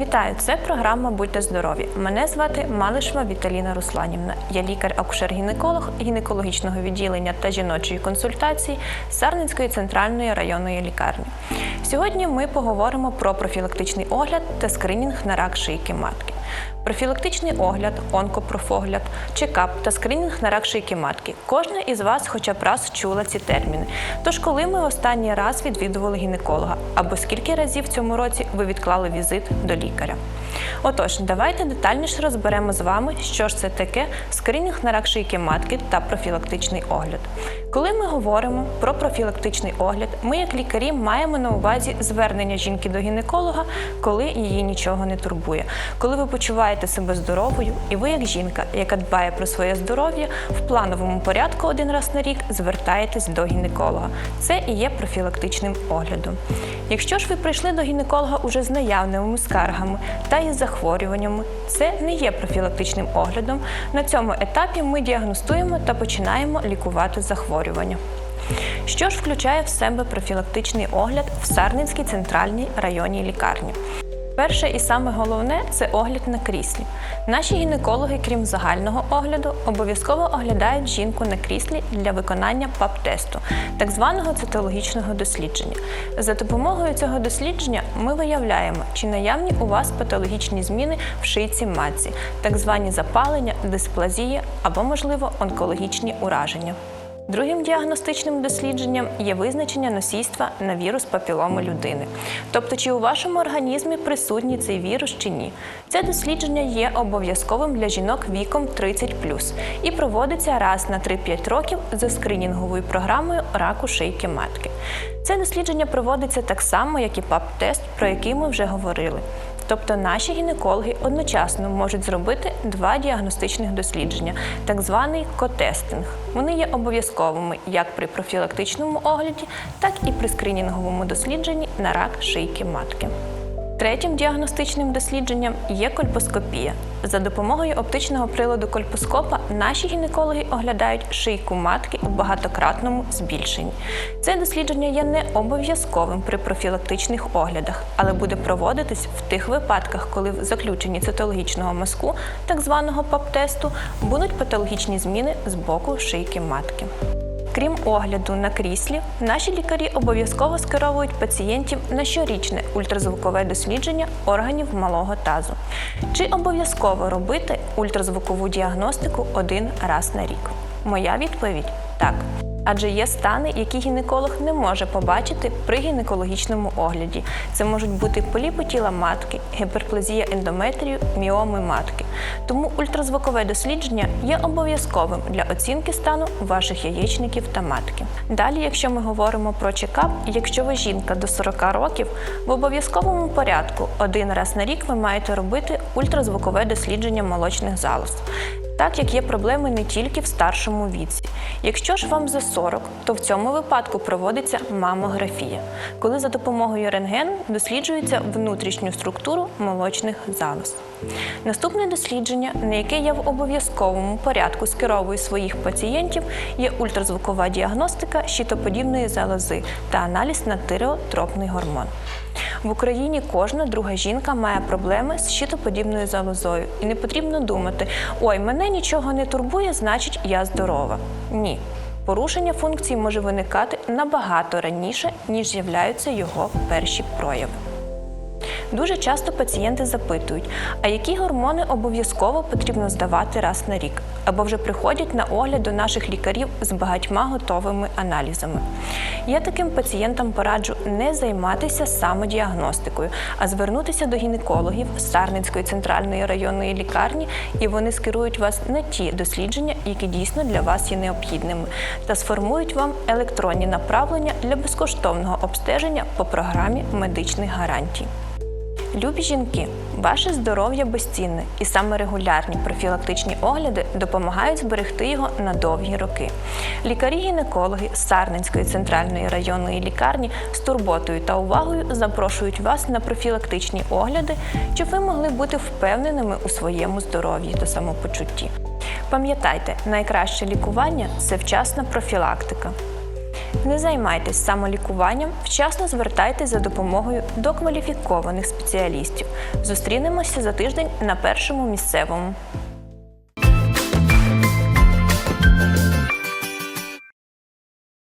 Вітаю! Це програма Будьте здорові. Мене звати Малишва Віталіна Русланівна. Я лікар-акушер-гінеколог гінекологічного відділення та жіночої консультації Сарненської центральної районної лікарні. Сьогодні ми поговоримо про профілактичний огляд та скринінг на рак шийки матки. Профілактичний огляд, онкопрофогляд, чекап та скринінг на рак шийки матки. Кожна із вас хоча б раз чула ці терміни. Тож, коли ми останній раз відвідували гінеколога, або скільки разів в цьому році ви відклали візит до лікаря? Отож, давайте детальніше розберемо з вами, що ж це таке скринінг на рак шийки матки та профілактичний огляд. Коли ми говоримо про профілактичний огляд, ми, як лікарі, маємо на увазі звернення жінки до гінеколога, коли її нічого не турбує. Коли ви почуваєте себе здоровою, і ви, як жінка, яка дбає про своє здоров'я, в плановому порядку один раз на рік звертаєтесь до гінеколога. Це і є профілактичним оглядом. Якщо ж ви прийшли до гінеколога уже з наявними скаргами та із захворюваннями, це не є профілактичним оглядом. На цьому етапі ми діагностуємо та починаємо лікувати захворювання. Що ж включає в себе профілактичний огляд в Сарненській центральній районній лікарні? Перше і саме головне це огляд на кріслі. Наші гінекологи, крім загального огляду, обов'язково оглядають жінку на кріслі для виконання ПАП-тесту, так званого цитологічного дослідження. За допомогою цього дослідження ми виявляємо, чи наявні у вас патологічні зміни в шийці матці, так звані запалення, дисплазія або, можливо, онкологічні ураження. Другим діагностичним дослідженням є визначення носійства на вірус папіломи людини, тобто чи у вашому організмі присутній цей вірус чи ні. Це дослідження є обов'язковим для жінок віком 30 і проводиться раз на 3-5 років за скринінговою програмою раку шийки матки. Це дослідження проводиться так само, як і ПАП-тест, про який ми вже говорили. Тобто наші гінекологи одночасно можуть зробити два діагностичних дослідження, так званий котестинг. Вони є обов'язковими як при профілактичному огляді, так і при скринінговому дослідженні на рак шийки матки. Третім діагностичним дослідженням є кольпоскопія. За допомогою оптичного приладу кольпоскопа наші гінекологи оглядають шийку матки в багатократному збільшенні. Це дослідження є не обов'язковим при профілактичних оглядах, але буде проводитись в тих випадках, коли в заключенні цитологічного мазку, так званого ПАП-тесту, будуть патологічні зміни з боку шийки матки. Крім огляду на кріслі, наші лікарі обов'язково скеровують пацієнтів на щорічне ультразвукове дослідження органів малого тазу. Чи обов'язково робити ультразвукову діагностику один раз на рік? Моя відповідь так. Адже є стани, які гінеколог не може побачити при гінекологічному огляді. Це можуть бути поліпи тіла матки, гіперплазія ендометрію, міоми матки. Тому ультразвукове дослідження є обов'язковим для оцінки стану ваших яєчників та матки. Далі, якщо ми говоримо про чекап, якщо ви жінка до 40 років, в обов'язковому порядку один раз на рік ви маєте робити ультразвукове дослідження молочних залоз. Так як є проблеми не тільки в старшому віці. Якщо ж вам за 40, то в цьому випадку проводиться мамографія, коли за допомогою рентгену досліджується внутрішню структуру молочних залоз. Наступне дослідження, на яке я в обов'язковому порядку скеровую своїх пацієнтів, є ультразвукова діагностика щитоподібної залози та аналіз на тиреотропний гормон. В Україні кожна друга жінка має проблеми з щитоподібною залозою, і не потрібно думати: ой, мене нічого не турбує, значить я здорова. Ні. Порушення функцій може виникати набагато раніше, ніж з'являються його перші прояви. Дуже часто пацієнти запитують, а які гормони обов'язково потрібно здавати раз на рік, або вже приходять на огляд до наших лікарів з багатьма готовими аналізами. Я таким пацієнтам пораджу не займатися самодіагностикою, а звернутися до гінекологів Сарненської центральної районної лікарні, і вони скерують вас на ті дослідження, які дійсно для вас є необхідними, та сформують вам електронні направлення для безкоштовного обстеження по програмі медичних гарантій. Любі жінки, ваше здоров'я безцінне, і саме регулярні профілактичні огляди допомагають зберегти його на довгі роки. Лікарі-гінекологи Сарненської центральної районної лікарні з турботою та увагою запрошують вас на профілактичні огляди, щоб ви могли бути впевненими у своєму здоров'ї та самопочутті. Пам'ятайте, найкраще лікування це вчасна профілактика. Не займайтесь самолікуванням, вчасно звертайтесь за допомогою до кваліфікованих спеціалістів. Зустрінемося за тиждень на першому місцевому.